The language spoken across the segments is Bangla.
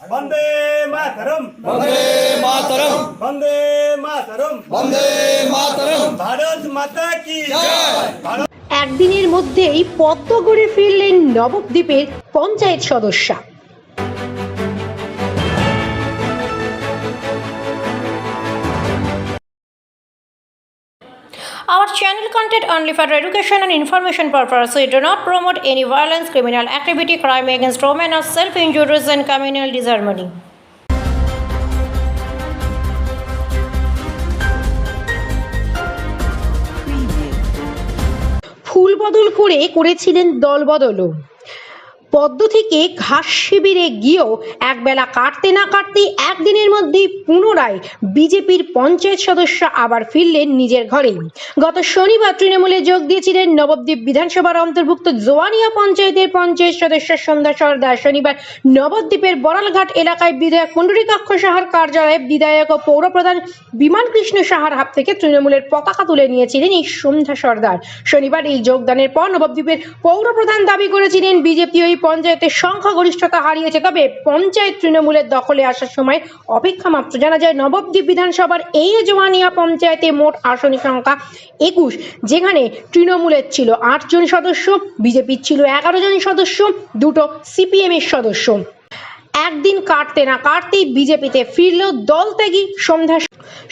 বন্দে মাতরম। বন্দে মাতরম। বন্দে মাতরম। বন্দে মাতরম। ভারত মাতা কি ভারত একদিনের মধ্যেই পদ্ম ঘুরে ফিরলেন নবদ্বীপের পঞ্চায়েত সদস্যা। Our channel content only for education and information purpose. We do not promote any violence, criminal activity, crime against women, or self-injuries and communal disharmony. ফুল বদল করে করেছিলেন দলবদলও পদ্ম থেকে ঘাস শিবিরে গিয়েও একবেলা কাটতে না কাটতেই একদিনের মধ্যেই পুনরায় বিজেপির পঞ্চায়েত সদস্য আবার ফিরলেন নিজের ঘরে গত শনিবার তৃণমূলে যোগ দিয়েছিলেন নবদ্বীপ বিধানসভার অন্তর্ভুক্ত জোয়ানিয়া পঞ্চায়েতের পঞ্চায়েত সদস্য সন্ধ্যা সর্দার। শনিবার নবদ্বীপের বড়ালঘাট এলাকায় বিধায়ক কুণ্ডরীকাক্ষ সাহার কার্যালয়ে বিধায়ক ও পৌরপ্রধান বিমান কৃষ্ণ সাহার হাত থেকে তৃণমূলের পতাকা তুলে নিয়েছিলেন এই সন্ধ্যা সর্দার। শনিবার এই যোগদানের পর নবদ্বীপের পৌরপ্রধান দাবি করেছিলেন বিজেপি ওই পঞ্চায়েতের সংখ্যাগরিষ্ঠতা হারিয়েছে, তবে পঞ্চায়েত তৃণমূলের দখলে আসার সময় অপেক্ষা মাত্র জানা যায়, নবদ্বীপ বিধানসভার এই জোয়ানিয়া পঞ্চায়েতে মোট আসনী সংখ্যা একুশ, যেখানে তৃণমূলের ছিল আট জন সদস্য, বিজেপির ছিল এগারো জন সদস্য, দুটো সিপিএমের সদস্য। একদিন কাটতে না কাটতেই বিজেপিতে ফিরল দল ত্যাগী সন্ধ্যা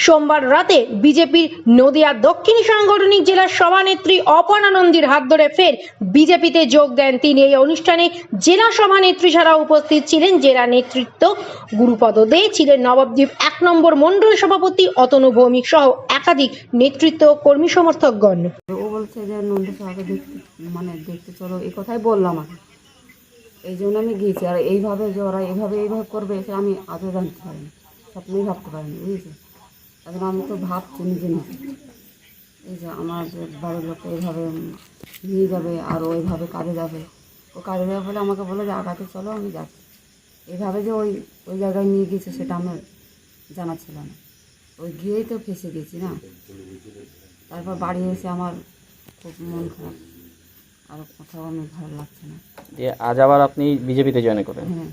সোমবার রাতে বিজেপির নদিয়া দক্ষিণ সাংগঠনিক জেলার সভানেত্রী অপর্ণা নন্দীর হাত ধরে ফের বিজেপিতে যোগ দেন তিনি। এই অনুষ্ঠানে জেলা সভানেত্রী ছাড়া উপস্থিত ছিলেন জেলা নেতৃত্ব গুরুপদ দে, ছিলেন নবদ্বীপ এক নম্বর মণ্ডল সভাপতি, অতনু ভৌমিক সহ একাধিক নেতৃত্ব কর্মী সমর্থকগণ। ও বলছে যে নন্দী মানে দেখতে চলো কথাই বললাম এই জন্য আমি গিয়েছি। আর এইভাবে যে ওরা এইভাবে এইভাবে করবে, সে আমি আদৌ জানতে পারিনি। স্বপ্নেই ভাবতে পারিনি, বুঝেছি? এখন আমি তো ভাবছি নিজে না এই যে আমার বাড়ির লোক এইভাবে নিয়ে যাবে আর ওইভাবে কাজে যাবে। ও কাজে যাবে বলে আমাকে বলে যে, আগাতে চলো, আমি যাচ্ছি। এইভাবে যে ওই ওই জায়গায় নিয়ে গিয়েছে সেটা আমার জানা ছিল না। ওই গিয়েই তো ফেসে গেছি না? তারপর বাড়ি এসে আমার খুব মন খারাপ। আর কোথাও আমি ভালো লাগছে না। দিয়ে আজ আবার আপনি বিজেপিতে জয়েন করেন হ্যাঁ।